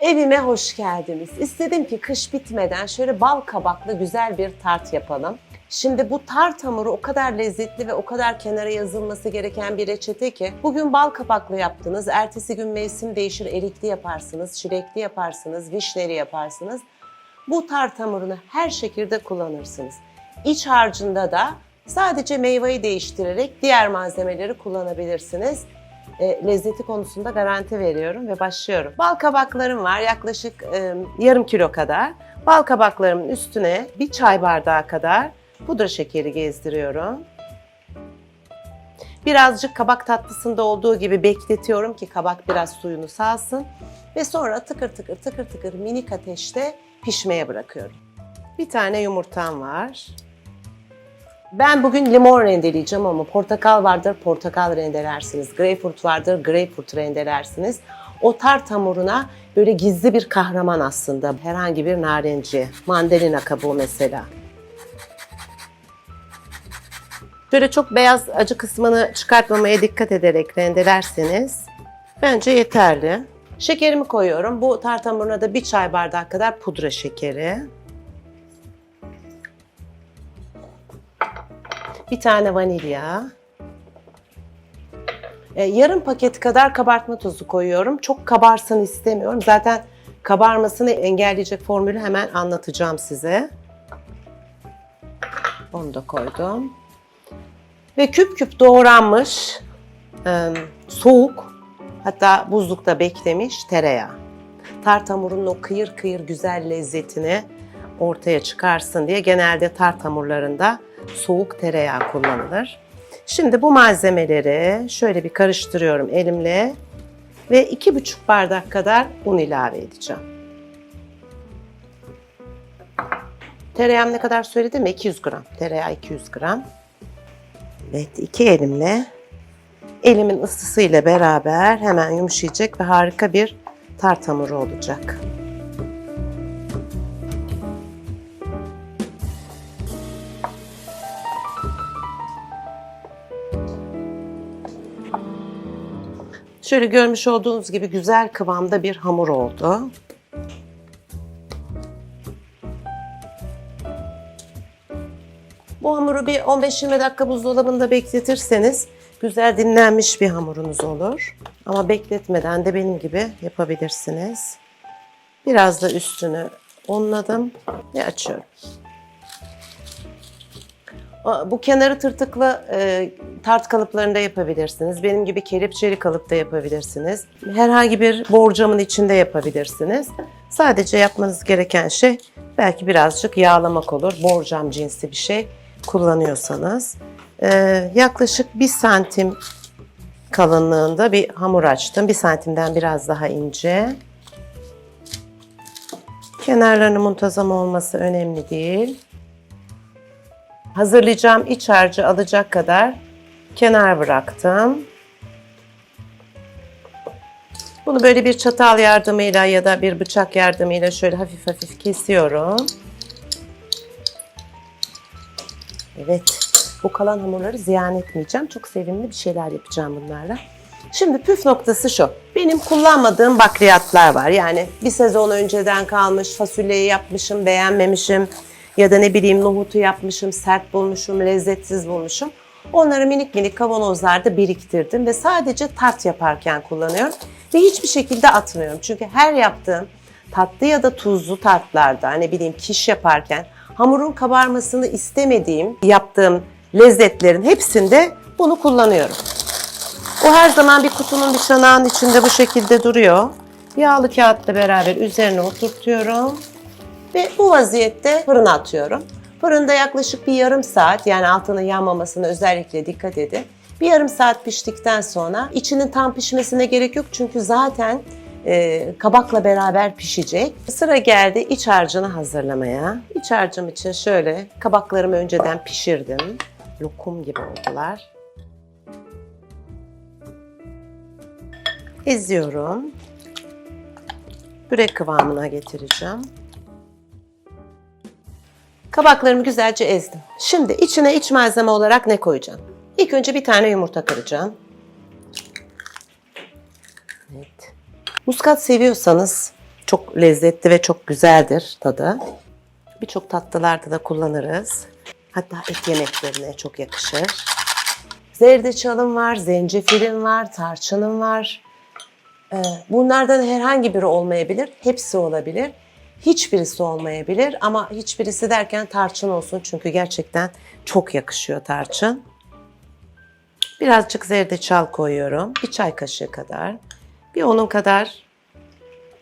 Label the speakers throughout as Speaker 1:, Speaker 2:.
Speaker 1: Evime hoş geldiniz. İstedim ki kış bitmeden şöyle bal kabaklı güzel bir tart yapalım. Şimdi bu tart hamuru o kadar lezzetli ve o kadar kenara yazılması gereken bir reçete ki bugün bal kabaklı yaptınız, ertesi gün mevsim değişir, erikli yaparsınız, çilekli yaparsınız, vişneli yaparsınız. Bu tart hamurunu her şekilde kullanırsınız. İç harcında da sadece meyveyi değiştirerek diğer malzemeleri kullanabilirsiniz. E, lezzeti konusunda garanti veriyorum ve başlıyorum. Bal kabaklarım var yaklaşık e, yarım kilo kadar. Bal kabaklarımın üstüne bir çay bardağı kadar pudra şekeri gezdiriyorum. Birazcık kabak tatlısında olduğu gibi bekletiyorum ki kabak biraz suyunu salsın. Ve sonra tıkır tıkır tıkır tıkır minik ateşte pişmeye bırakıyorum. Bir tane yumurtam var. Ben bugün limon rendeleyeceğim ama portakal vardır, portakal rendelersiniz. Greyfurt vardır, greyfurt rendelersiniz. O tart hamuruna böyle gizli bir kahraman aslında. Herhangi bir narenci, mandalina kabuğu mesela. Şöyle çok beyaz acı kısmını çıkartmamaya dikkat ederek rendelerseniz bence yeterli. Şekerimi koyuyorum. Bu tart hamuruna da bir çay bardağı kadar pudra şekeri. Bir tane vanilya. E, yarım paket kadar kabartma tozu koyuyorum. Çok kabarsın istemiyorum. Zaten kabarmasını engelleyecek formülü hemen anlatacağım size. Onu da koydum. Ve küp küp doğranmış, e, soğuk, hatta buzlukta beklemiş tereyağı. Tart hamurunun o kıyır kıyır güzel lezzetini ortaya çıkarsın diye genelde tart hamurlarında soğuk tereyağı kullanılır. Şimdi bu malzemeleri şöyle bir karıştırıyorum elimle ve iki buçuk bardak kadar un ilave edeceğim. Tereyağım ne kadar söyledim mi? 200 gram. Tereyağı 200 gram. Evet iki elimle elimin ısısıyla beraber hemen yumuşayacak ve harika bir tart hamuru olacak. Şöyle görmüş olduğunuz gibi güzel kıvamda bir hamur oldu. Bu hamuru bir 15-20 dakika buzdolabında bekletirseniz güzel dinlenmiş bir hamurunuz olur. Ama bekletmeden de benim gibi yapabilirsiniz. Biraz da üstünü unladım ve açıyorum. Bu kenarı tırtıklı e, tart kalıplarında yapabilirsiniz. Benim gibi kelepçeli kalıpta yapabilirsiniz. Herhangi bir borcamın içinde yapabilirsiniz. Sadece yapmanız gereken şey belki birazcık yağlamak olur. Borcam cinsi bir şey kullanıyorsanız. E, yaklaşık bir santim kalınlığında bir hamur açtım. Bir santimden biraz daha ince. Kenarlarının muntazam olması önemli değil hazırlayacağım iç harcı alacak kadar kenar bıraktım. Bunu böyle bir çatal yardımıyla ya da bir bıçak yardımıyla şöyle hafif hafif kesiyorum. Evet, bu kalan hamurları ziyan etmeyeceğim. Çok sevimli bir şeyler yapacağım bunlarla. Şimdi püf noktası şu. Benim kullanmadığım bakliyatlar var. Yani bir sezon önceden kalmış fasulyeyi yapmışım, beğenmemişim ya da ne bileyim nohutu yapmışım, sert bulmuşum, lezzetsiz bulmuşum. Onları minik minik kavanozlarda biriktirdim ve sadece tart yaparken kullanıyorum. Ve hiçbir şekilde atmıyorum. Çünkü her yaptığım tatlı ya da tuzlu tartlarda ne bileyim kiş yaparken hamurun kabarmasını istemediğim yaptığım lezzetlerin hepsinde bunu kullanıyorum. O her zaman bir kutunun bir çanağın içinde bu şekilde duruyor. Yağlı kağıtla beraber üzerine oturtuyorum. Ve bu vaziyette fırına atıyorum. Fırında yaklaşık bir yarım saat yani altının yanmamasına özellikle dikkat edin. Bir yarım saat piştikten sonra içinin tam pişmesine gerek yok çünkü zaten e, kabakla beraber pişecek. Sıra geldi iç harcını hazırlamaya. İç harcım için şöyle kabaklarımı önceden pişirdim. Lokum gibi oldular. Eziyorum. Börek kıvamına getireceğim. Kabaklarımı güzelce ezdim. Şimdi içine iç malzeme olarak ne koyacağım? İlk önce bir tane yumurta kıracağım. Evet. Muskat seviyorsanız Çok lezzetli ve çok güzeldir tadı. Birçok tatlılarda da kullanırız. Hatta et yemeklerine çok yakışır. Zerdeçalım var, zencefilim var, tarçınım var. Ee, bunlardan herhangi biri olmayabilir, hepsi olabilir. Hiçbirisi olmayabilir ama hiçbirisi derken tarçın olsun çünkü gerçekten çok yakışıyor tarçın. Birazcık zerdeçal koyuyorum. Bir çay kaşığı kadar. Bir onun kadar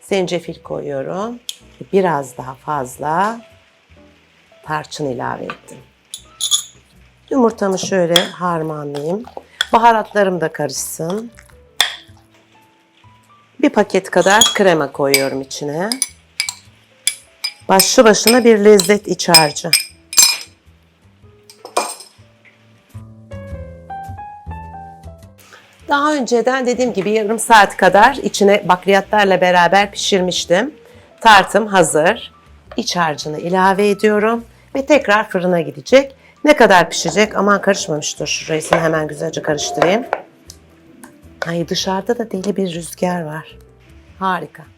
Speaker 1: zencefil koyuyorum. Biraz daha fazla tarçın ilave ettim. Yumurtamı şöyle harmanlayayım. Baharatlarım da karışsın. Bir paket kadar krema koyuyorum içine. Başlı başına bir lezzet iç harcı. Daha önceden dediğim gibi yarım saat kadar içine bakliyatlarla beraber pişirmiştim. Tartım hazır. İç harcını ilave ediyorum ve tekrar fırına gidecek. Ne kadar pişecek? Aman karışmamıştır. Şurayı hemen güzelce karıştırayım. Ay dışarıda da deli bir rüzgar var. Harika.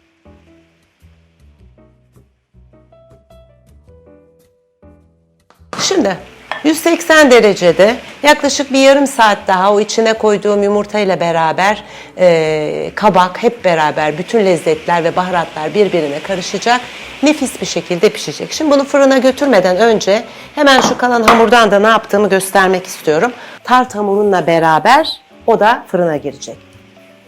Speaker 1: Şimdi 180 derecede yaklaşık bir yarım saat daha o içine koyduğum yumurtayla beraber e, kabak hep beraber bütün lezzetler ve baharatlar birbirine karışacak. Nefis bir şekilde pişecek. Şimdi bunu fırına götürmeden önce hemen şu kalan hamurdan da ne yaptığımı göstermek istiyorum. Tart hamurunla beraber o da fırına girecek.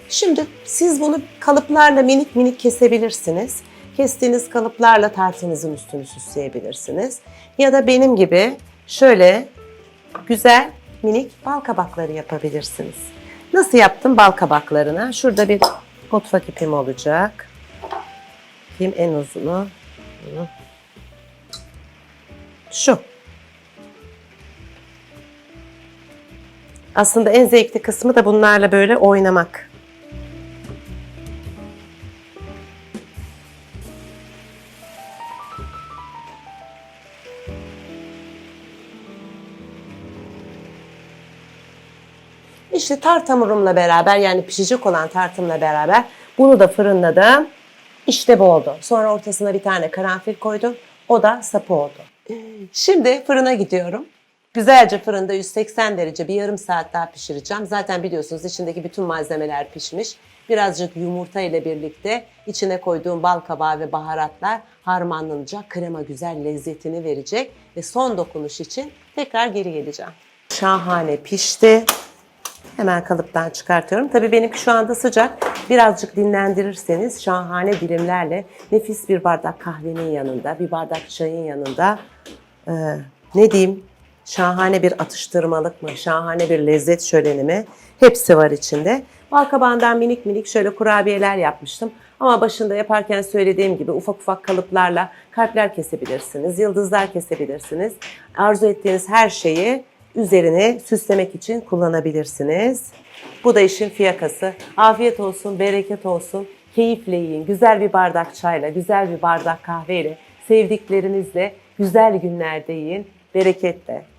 Speaker 1: Şimdi siz bunu kalıplarla minik minik kesebilirsiniz. Kestiğiniz kalıplarla tartınızın üstünü süsleyebilirsiniz. Ya da benim gibi şöyle güzel minik bal kabakları yapabilirsiniz. Nasıl yaptım bal kabaklarını? Şurada bir mutfak ipim olacak. Kim en uzunu? Şu. Aslında en zevkli kısmı da bunlarla böyle oynamak. İşte tart hamurumla beraber yani pişecek olan tartımla beraber bunu da fırınladım. İşte bu oldu. Sonra ortasına bir tane karanfil koydum. O da sapı oldu. Şimdi fırına gidiyorum. Güzelce fırında 180 derece bir yarım saat daha pişireceğim. Zaten biliyorsunuz içindeki bütün malzemeler pişmiş. Birazcık yumurta ile birlikte içine koyduğum bal kabağı ve baharatlar harmanlanacak. Krema güzel lezzetini verecek. Ve son dokunuş için tekrar geri geleceğim. Şahane pişti. Hemen kalıptan çıkartıyorum. Tabii benimki şu anda sıcak. Birazcık dinlendirirseniz şahane dilimlerle nefis bir bardak kahvenin yanında, bir bardak çayın yanında e, ne diyeyim şahane bir atıştırmalık mı, şahane bir lezzet şöleni mi hepsi var içinde. Balkabağından minik minik şöyle kurabiyeler yapmıştım. Ama başında yaparken söylediğim gibi ufak ufak kalıplarla kalpler kesebilirsiniz, yıldızlar kesebilirsiniz. Arzu ettiğiniz her şeyi üzerine süslemek için kullanabilirsiniz. Bu da işin fiyakası. Afiyet olsun, bereket olsun. Keyifle yiyin. Güzel bir bardak çayla, güzel bir bardak kahveyle, sevdiklerinizle güzel günlerde yiyin. Bereketle.